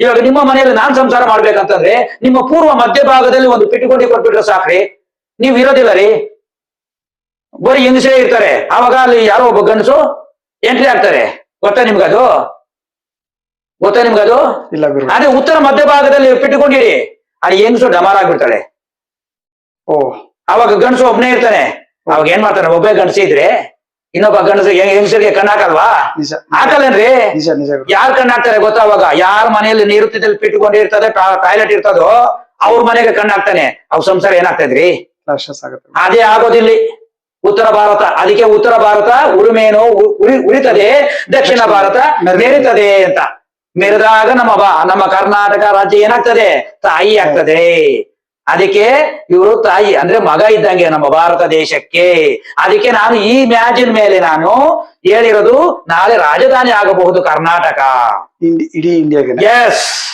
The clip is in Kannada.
ಇವಾಗ ನಿಮ್ಮ ಮನೆಯಲ್ಲಿ ನಾನ್ ಸಂಸಾರ ಮಾಡ್ಬೇಕಂತಂದ್ರೆ ನಿಮ್ಮ ಪೂರ್ವ ಮಧ್ಯಭಾಗದಲ್ಲಿ ಒಂದು ಪಿಟುಕೊಂಡಿ ಕೊಟ್ಬಿಟ್ರೆ ಸಾಕ್ರಿ. ನೀವು ಇರೋದಿಲ್ಲ ರೀ. ಬರೀ ಹಿಂಗಸೇ ಇರ್ತಾರೆ. ಆವಾಗ ಅಲ್ಲಿ ಯಾರೋ ಒಬ್ಬ ಗಂಡಸು ಎಂಟ್ರಿ ಆಗ್ತಾರೆ. ಗೊತ್ತಾ ನಿಮ್ಗದು? ಗೊತ್ತಾ ನಿಮ್ಗದು? ಇಲ್ಲ ಅದೇ ಉತ್ತರ ಮಧ್ಯಭಾಗದಲ್ಲಿ ಪಿಟ್ಟುಕೊಂಡಿರಿ ಅಲ್ಲಿ ಹೆಂಗಸು ಡಮಾರ್ ಆಗ್ಬಿಡ್ತಾಳೆ. ಓ. ಅವಾಗ ಗಂಡಸು ಒಬ್ನೇ ಇರ್ತಾನೆ. ಅವಾಗ ಏನ್ ಮಾಡ್ತಾನೆ? ಒಬ್ಬೇ ಗಂಡಸ ಇದ್ರೆ ಇನ್ನೊಬ್ಬ ಗಂಡಸ ಹೆಂಗಸರಿಗೆ ಕಣ್ಣು ಹಾಕಲ್ವಾ? ಹಾಕಲ್ಲೇನ್ರಿ? ಯಾರ್ ಕಣ್ಣು ಹಾಕ್ತಾರೆ ಗೊತ್ತಾ ಅವಾಗ? ಯಾರ ಮನೆಯಲ್ಲಿ ನೀರು ಪಿಟ್ಕೊಂಡು ಇರ್ತದೆ ಟಾಯ್ಲೆಟ್ ಇರ್ತದೋ ಅವ್ರ ಮನೆಗೆ ಕಣ್ಣು ಹಾಕ್ತಾನೆ. ಅವ್ ಸಂಸಾರ ಏನಾಗ್ತದ್ರಿ ಅದೇ ಆಗೋದಿಲ್ಲ. ಉತ್ತರ ಭಾರತ. ಅದಕ್ಕೆ ಉತ್ತರ ಭಾರತ ಉರುಮೇನು ಉರಿ ಉರಿತದೆ ದಕ್ಷಿಣ ಭಾರತ ಮೆರಿತದೆ ಅಂತ. ಮೆರೆದಾಗ ನಮ್ಮ ಬಾ ನಮ್ಮ ಕರ್ನಾಟಕ ರಾಜ್ಯ ಏನಾಗ್ತದೆ? ತಾಯಿ ಆಗ್ತದೆ. ಅದಕ್ಕೆ ಇವರು ತಾಯಿ ಅಂದ್ರೆ ಮಗ ಇದ್ದಂಗೆ ನಮ್ಮ ಭಾರತ ದೇಶಕ್ಕೆ. ಅದಕ್ಕೆ ನಾನು ಈ ಮ್ಯಾಜಿನ್ ಮೇಲೆ ನಾನು ಹೇಳಿರೋದು ನಾಳೆ ರಾಜಧಾನಿ ಆಗಬಹುದು ಕರ್ನಾಟಕ. ಇಂಡಿ- ಇಡೀ ಇಂಡಿಯಾಗೆ. ಎಸ್